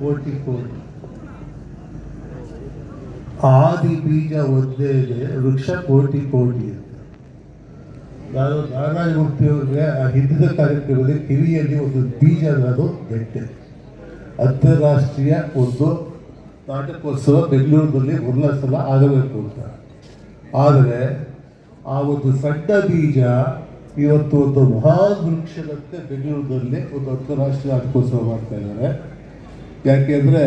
ಕೋಟಿ ಕೋಟಿ ಆದಿ ಬೀಜ ಒಂದೇ ವೃಕ್ಷ ಕೋಟಿ ಕೋಟಿ ಅಂತ ನಾನು ಆ ಹಿಂದಿನ ಕಾರ್ಯಕ್ರಮದಲ್ಲಿ ಕಿವಿಯಲ್ಲಿ ಒಂದು ಬೀಜ ಅನ್ನೋದು ನೆಟ್ಟೆ. ಅಂತಾರಾಷ್ಟ್ರೀಯ ಒಂದು ನಾಟಕೋತ್ಸವ ಬೆಂಗಳೂರಿನಲ್ಲಿ ಮೊದಲ ಸಲ ಆಗಬೇಕು ಅಂತ. ಆದರೆ ಆ ಒಂದು ಸಣ್ಣ ಬೀಜ ಇವತ್ತು ಒಂದು ಮಹಾನ್ ವೃಕ್ಷದಂತೆ ಬೆಂಗಳೂರಿನಲ್ಲಿ ಒಂದು ಅಂತಾರಾಷ್ಟ್ರೀಯ ನಾಟಕೋತ್ಸವ ಮಾಡ್ತಾ ಇದ್ದಾರೆ. ಯಾಕೆಂದರೆ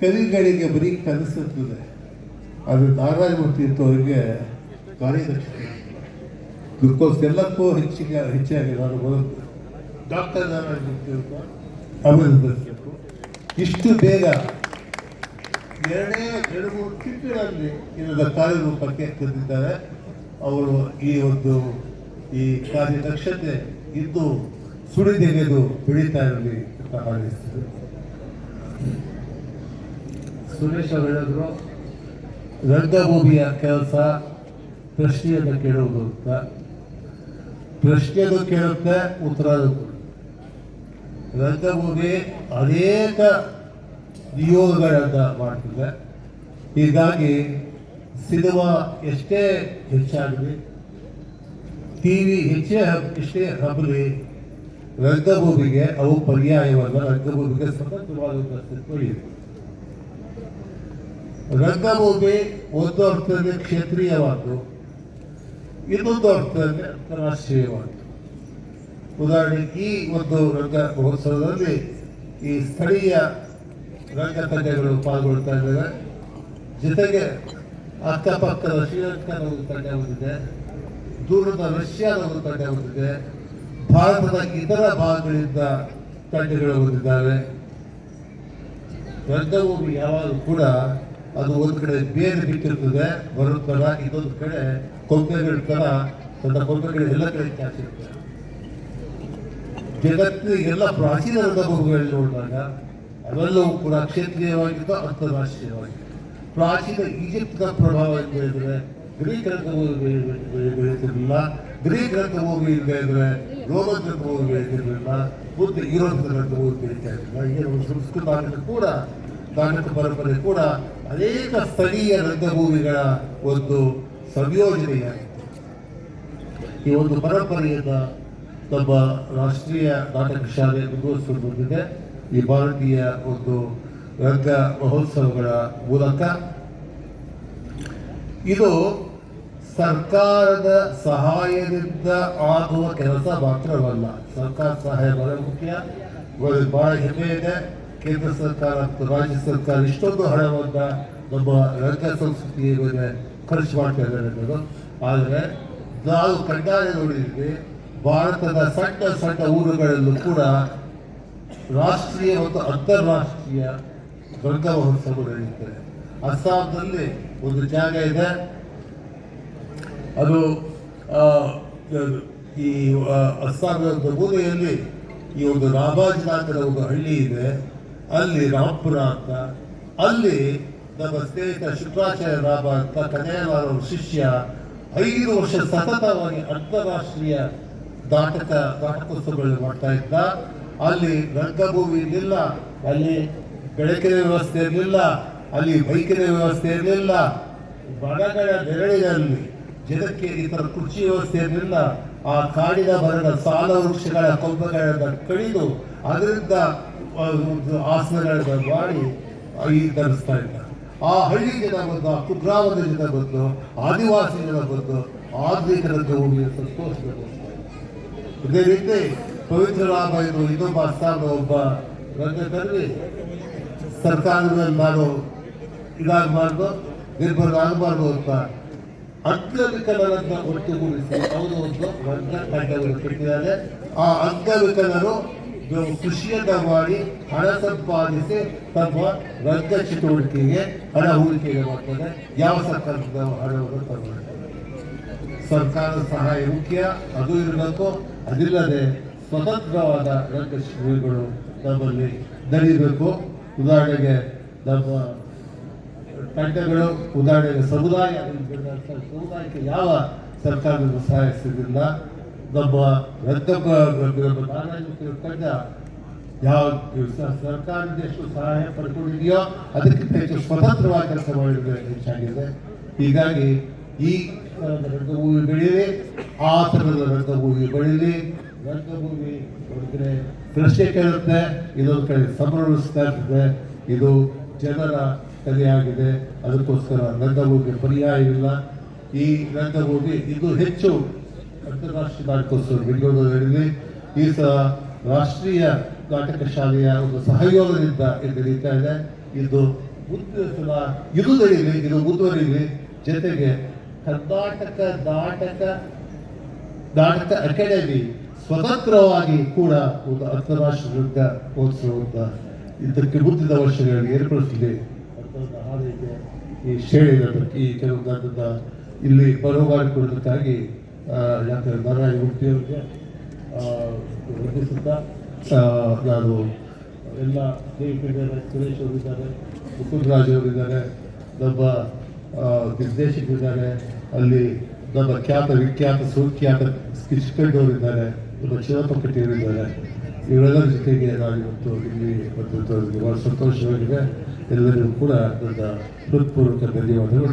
ಕವಿಗಳಿಗೆ ಬರೀ ಕನಸಿರ್ತದೆ ಆದರೆ ನಾರಾಯಣಮೂರ್ತಿ ಅವರಿಗೆ ಕಾರ್ಯದಕ್ಷತೆ ಬಿಕಾಸ್ ಎಲ್ಲಕ್ಕೂ ಹೆಚ್ಚಿಗೆ ಹೆಚ್ಚಾಗಿ ನಾನು ಬರೋದು ಡಾಕ್ಟರ್ ನಾರಾಯಣಮೂರ್ತಿ ಅಂತ. ಅಭಿನಂದಿಸಬೇಕು ಇಷ್ಟು ಬೇಗ ಎರಡೇ, ಎರಡು, ಮೂರು ತಿಂಗಳಲ್ಲಿ ಇದರ ಕಾರ್ಯರೂಪಕ್ಕೆ ತಂದಿದ್ದಾರೆ. ಅವರು ಈ ಒಂದು, ಈ ಕಾರ್ಯದಕ್ಷತೆ ಇದ್ದು ಸುಳಿದೆಗೆದು ಬೆಳೀತಾ ಇರಲಿ ಅಂತ ಹಾರೈಸ್ತಾರೆ ಸುರೇಶ್ ಅವರು ಹೇಳಿದ್ರು, ರಂಗಭೂಮಿಯ ಕೆಲಸ ಪ್ರಶ್ನೆಯನ್ನು ಕೇಳುವುದು ಅಂತ. ಪ್ರಶ್ನೆಯನ್ನು ಕೇಳುತ್ತೆ, ಉತ್ತರ ರಂಗಭೂಮಿ ಅನೇಕ ನಿಯೋಗಗಳನ್ನು ಮಾಡ್ತಿದೆ. ಹೀಗಾಗಿ ಸಿನಿಮಾ ಎಷ್ಟೇ ಹೆಚ್ಚಾಗಲಿ, ಟಿ ವಿ ಹೆಚ್ಚೇ ಎಷ್ಟೇ ಹಬ್ಬಲಿ ರಂಗಭೂಮಿಗೆ ಅವು ಪರ್ಯಾಯವನ್ನು ರಂಗಭೂಮಿಗೆ ಇದೆ ರಂಗಭೂಮಿ ಒಂದು ಅರ್ಥದಲ್ಲಿ ಕ್ಷೇತ್ರೀಯವಾದ್ದು, ಇನ್ನೊಂದು ಅರ್ಥದಲ್ಲಿ ಅಂತಾರಾಷ್ಟ್ರೀಯವಾದ್ದು. ಉದಾಹರಣೆಗೆ ಈ ಒಂದು ರಂಗ ಮಹೋತ್ಸವದಲ್ಲಿ ಈ ಸ್ಥಳೀಯ ರಂಗ ತಂಡಗಳು ಪಾಲ್ಗೊಳ್ತಾ ಇದ್ದಾರೆ. ಜೊತೆಗೆ ಅಕ್ಕಪಕ್ಕದ ಶ್ರೀಲಂಕಾದ ಒಂದು ತಂಡ ಬಂದಿದೆ, ದೂರದ ರಷ್ಯಾದ ಒಂದು ತಂಡ ಬಂದಿದೆ ಭಾರತದ ಇತರ ಭಾಗಗಳಿಂದ ತಂಡಗಳು ಬಂದಿದ್ದಾವೆ. ಗ್ರಂಥಭೂಮಿ ಯಾವಾಗಲೂ ಕೂಡ ಅದು ಒಂದು ಕಡೆ ಬೇರೆ ಬಿಟ್ಟಿರ್ತದೆ ಬರುತ್ತಲ್ಲ ಇನ್ನೊಂದು ಕಡೆ ಕೊಂಬೆಗಳ ತರ ತನ್ನ ಕೊಂಬೆಗಳು ಎಲ್ಲ ಕಡೆ ಚಾಚಿರ್ತದೆ ಜಗತ್ತಿನ ಎಲ್ಲ ಪ್ರಾಚೀನ ರಂಗಭೂಮಿಗಳಲ್ಲಿ ನೋಡಿದಾಗ ಅವೆಲ್ಲವೂ ಕೂಡ ಕ್ಷೇತ್ರೀಯವಾಗಿತ್ತು ಅಂತಾರಾಷ್ಟ್ರೀಯವಾಗಿತ್ತು ಪ್ರಾಚೀನ ಈಜಿಪ್ಟ್ನ ಪ್ರಭಾವ ಅಂತ ಹೇಳಿದ್ರೆ ಗ್ರೀಕ್ ರಂಗಭೂಮಿ ಬೆಳೆ- ಬೆಳೆ- ಬೆಳೀತಿರ್ಲಿಲ್ಲ ಗ್ರೀಕ್ ರಂಗಭೂಮಿ ರೋಮನ್ ರಂಗಭೂಮಿ ಬೆಳೀತಿರ್ಲಿಲ್ಲ ಮುಂದೆ ಯುರೋಪ್ ರಂಗಭೂಮಿ ಬೆಳೀತಾ ಇರಲಿಲ್ಲ ಈಗ ನಮ್ಮ ಸಂಸ್ಕೃತ ಕೂಡ ನಾಟಕ ಪರಂಪರೆ ಕೂಡ ಅನೇಕ ಸ್ಥಳೀಯ ರಂಗಭೂಮಿಗಳ ಒಂದು ಸಂಯೋಜನೆಯಾಗಿದೆ ಈ ಒಂದು ಪರಂಪರೆಯಿಂದ ನಮ್ಮ ರಾಷ್ಟ್ರೀಯ ನಾಟಕ ಶಾಲೆ ಮುಂದುವರಿಸಿಕೊಂಡು ಬಂದಿದೆ. ಈ ಭಾರತೀಯ ಒಂದು ರಂಗ ಮಹೋತ್ಸವಗಳ ಮೂಲಕ. ಇದು ಸರ್ಕಾರದ ಸಹಾಯದಿಂದ ಆಗುವ ಕೆಲಸ ಮಾತ್ರವಲ್ಲ. ಸರ್ಕಾರ ಸಹಾಯ ಬಹಳ ಮುಖ್ಯ. ಭಾಳ ಹೆಮ್ಮೆ ಇದೆ. ಕೇಂದ್ರ ಸರ್ಕಾರ ಮತ್ತು ರಾಜ್ಯ ಸರ್ಕಾರ ಇಷ್ಟೊಂದು ಹಣವನ್ನು ನಮ್ಮ ರಂಗ ಸಂಸ್ಕೃತಿಯ ಮೇಲೆ ಖರ್ಚು ಮಾಡ್ತಾ ಇದ್ದಾರೆ ಅನ್ನೋದು. ಆದರೆ ನಾವು ಕಡ್ಡಾಯ ನೋಡಿದ್ವಿ, ಭಾರತದ ಸಣ್ಣ ಸಣ್ಣ ಊರುಗಳಲ್ಲೂ ಕೂಡ ರಾಷ್ಟ್ರೀಯ ಮತ್ತು ಅಂತಾರಾಷ್ಟ್ರೀಯ ರಂಗ ಮಹೋತ್ಸವ ನಡೆಯುತ್ತದೆ ಅಸ್ಸಾಂನಲ್ಲಿ ಒಂದು ಜಾಗ ಇದೆ. ಅದು ಈ ಅಸ್ಸಾಂನ ಒಂದು ಈ ಒಂದು ರಾಬಾಜ್ನಾಥರ ಒಂದು ಹಳ್ಳಿ ಇದೆ. ಅಲ್ಲಿ ರಾಂಪುರ ಅಂತ. ಅಲ್ಲಿ ನಮ್ಮ ಸ್ನೇಹಿತ ಶುಕ್ರಾಚಾರ್ಯ ರಾಮ ಅಂತ ಕನ್ಯಾಲಾರ ಶಿಷ್ಯ ಐದು ವರ್ಷ ಸತತವಾಗಿ ಅಂತಾರಾಷ್ಟ್ರೀಯ ನಾಟಕ, ನಾಟಕೋತ್ಸವಗಳನ್ನು ಮಾಡ್ತಾ ಇದ್ದ. ಅಲ್ಲಿ ರಂಗಭೂಮಿ ಇರಲಿಲ್ಲ, ಅಲ್ಲಿ ಬೆಳಕಿನ ವ್ಯವಸ್ಥೆ ಇರಲಿಲ್ಲ, ಅಲ್ಲಿ ಬೈಕಿನ ವ್ಯವಸ್ಥೆ ಇರಲಿಲ್ಲ. ಮರಗಳ ನೆರಳಿನಲ್ಲಿ ಜನಕ್ಕೆ ಥರ ಕೃಷಿ ವ್ಯವಸ್ಥೆ ಇರಲಿಲ್ಲ ಆ ಕಾಡಿನ ಬರದ ಸಾಲ ವೃಕ್ಷಗಳ ಕೊಂಬೆಗಳನ್ನು ಕಡಿದು ಅದರಿಂದ ಆಸನಗಳನ್ನು ಮಾಡಿ ಈ ಧರಿಸ್ತಾ ಇದ್ದ. ಆ ಹಳ್ಳಿ ಜನ ಬಂದು, ಆ ಕುಗ್ರಾಮದ ಜನ ಬಂದು, ಆದಿವಾಸಿ ಜನ ಬಂದು, ಆಧುನಿಕ ಹೋಗಿ ಸಂತೋಷ ಇದೇ ರೀತಿ ಪವಿತ್ರ ರಾಮ ಇದು ಇನ್ನೊಬ್ಬ ಅಸ್ಸಾಂನ ಒಬ್ಬ ರಂಗಕರ್ಮಿ ಸರ್ಕಾರದ ಮೇಲೆ ನಾನು ಇದಾಗಬಾರ್ದು ನಿರ್ಭರ ಆಗಬಾರ್ದು ಅಂತ ಅಂಗವಿಕಲರನ್ನ ಒಟ್ಟುಗೂಡಿಸಿ. ಅವರು ಒಂದು ವರ್ಗ ತಂಡವನ್ನು ಕಟ್ಟಿದ್ದಾರೆ. ಆ ಅಂಗವಿಕಲರು ಕೃಷಿಯನ್ನ ಮಾಡಿ ಹಣ ಸಂಪಾದಿಸಿ ತಮ್ಮ ರಂಗ ಚಟುವಟಿಕೆಗೆ ಹಣ ಹೂಡಿಕೆಗೆ ಮಾಡ್ತಾರೆ. ಯಾವ ಸರ್ಕಾರದಿಂದ ಹಣವನ್ನು ತಗೊಳ್ತಾರೆ? ಸರ್ಕಾರದ ಸಹಾಯ ಮುಖ್ಯ, ಅದು ಇರಬೇಕು. ಅದಿಲ್ಲದೆ ಸ್ವತಂತ್ರವಾದ ರಂಗಶಿಬಿರಗಳು ನಮ್ಮಲ್ಲಿ ನಡೆಯಬೇಕು. ಉದಾಹರಣೆಗೆ ನಮ್ಮ ತಂಡಗಳು ಉದಾಹರಣೆಗೆ ಸಮುದಾಯ ಸಮುದಾಯಕ್ಕೆ ಯಾವ ಸರ್ಕಾರದ ಸಹಾಯ ಸಿಗಲಿಲ್ಲ ನಮ್ಮ ನಮ್ಮ ನಾರಾಯಣ ತಂಡ ಯಾವ ಸರ್ಕಾರದ ಎಷ್ಟು ಸಹಾಯ ಪಡ್ಕೊಂಡಿದೆಯೋ ಅದಕ್ಕಿಂತ ಹೆಚ್ಚು ಸ್ವತಂತ್ರವಾಗಿ ಕೆಲಸ ಮಾಡಿದ್ರೆ ಹೆಚ್ಚಾಗಿದೆ. ಹೀಗಾಗಿ ಈ ರಂಗಭೂಮಿ ಬೆಳೀಲಿ ಆ ಥರದ ರಂಗಭೂಮಿ ಬೆಳೀಲಿ ರಂಗಭೂಮಿ ನೋಡಿದ್ರೆ ಪ್ರಶ್ನೆ ಕೇಳುತ್ತೆ ಇದೊಂದು ಕಡೆ ಸಂಭ್ರಮಿಸ್ತಾ ಇರ್ತದೆ. ಇದು ಜನರ ಕಲೆಯಾಗಿದೆ ಅದಕ್ಕೋಸ್ಕರ ರಂಗಭೂಮಿ ಪರ್ಯಾಯ ಇಲ್ಲ. ಈ ರಂಗಭೂಮಿ ಇದು ಹೆಚ್ಚು ಅಂತಾರಾಷ್ಟ್ರೀಯ ನಾಟಕೋತ್ಸವ ಬೆಂಗಳೂರಿನಲ್ಲಿ ಈ ಸಹ ರಾಷ್ಟ್ರೀಯ ನಾಟಕ ಶಾಲೆಯ ಒಂದು ಸಹಯೋಗದಿಂದ ಇದು ನಡೀತಾ ಇದೆ. ಇದು ಮುಂದಿನ ಸಲ ಇದು ನಡೀಲಿ ಇದು ಮುಂದುವರಿಲಿ ಜೊತೆಗೆ ಕರ್ನಾಟಕ ನಾಟಕ ನಾಟಕ ಅಕಾಡೆಮಿ ಸ್ವತಂತ್ರವಾಗಿ ಕೂಡ ಒಂದು ಅಂತಾರಾಷ್ಟ್ರೀಯ ರಂಗೋತ್ಸವದ ಇದಕ್ಕೆ ಮುಂದಿನ ವರ್ಷಗಳಲ್ಲಿ ಏರ್ಪಡಿಸಲಿ ಅಂತ ಒಂದು ಈ ಶ್ರೇಣಿಯ ಬಗ್ಗೆ ಈ ಕೆಲವು ನನ್ನನ್ನ ಇಲ್ಲಿ ಬರಮಾಡಿಕೊಳ್ಳೋದಕ್ಕಾಗಿ ಡಾಕ್ಟರ್ ನಾರಾಯಣ ಮೂರ್ತಿಯವರಿಗೆ ವಂದಿಸುತ್ತಾ ನಾನು ಎಲ್ಲ ಸ್ನೇಹಿತರಿದ್ದಾರೆ, ಸುರೇಶ್ ಅವರಿದ್ದಾರೆ, ಮುಕುಂದರಾಜ್ ಅವರಿದ್ದಾರೆ ನಮ್ಮ ನಿರ್ದೇಶಕರಿದ್ದಾರೆ ಅಲ್ಲಿ ನಮ್ಮ ಖ್ಯಾತ ವಿಖ್ಯಾತ ಸುಖ್ಯಾತ ಕಿಚ್ಕಂಡವರಿದ್ದಾರೆ ನಮ್ಮ ಶಿವಪಕ್ಕಟ್ಟಿಯವರಿದ್ದಾರೆ ಇವರೆಲ್ಲರ ಜೊತೆಗೆ ನಾನು ಇವತ್ತು ಇಲ್ಲಿ ಬಂದದ್ದು ನನಗೆ ಸಂತೋಷವಾಗಿದೆ. இருவர்கள் கூட இந்த திருப்பூருக்கு பெரியவர்கள்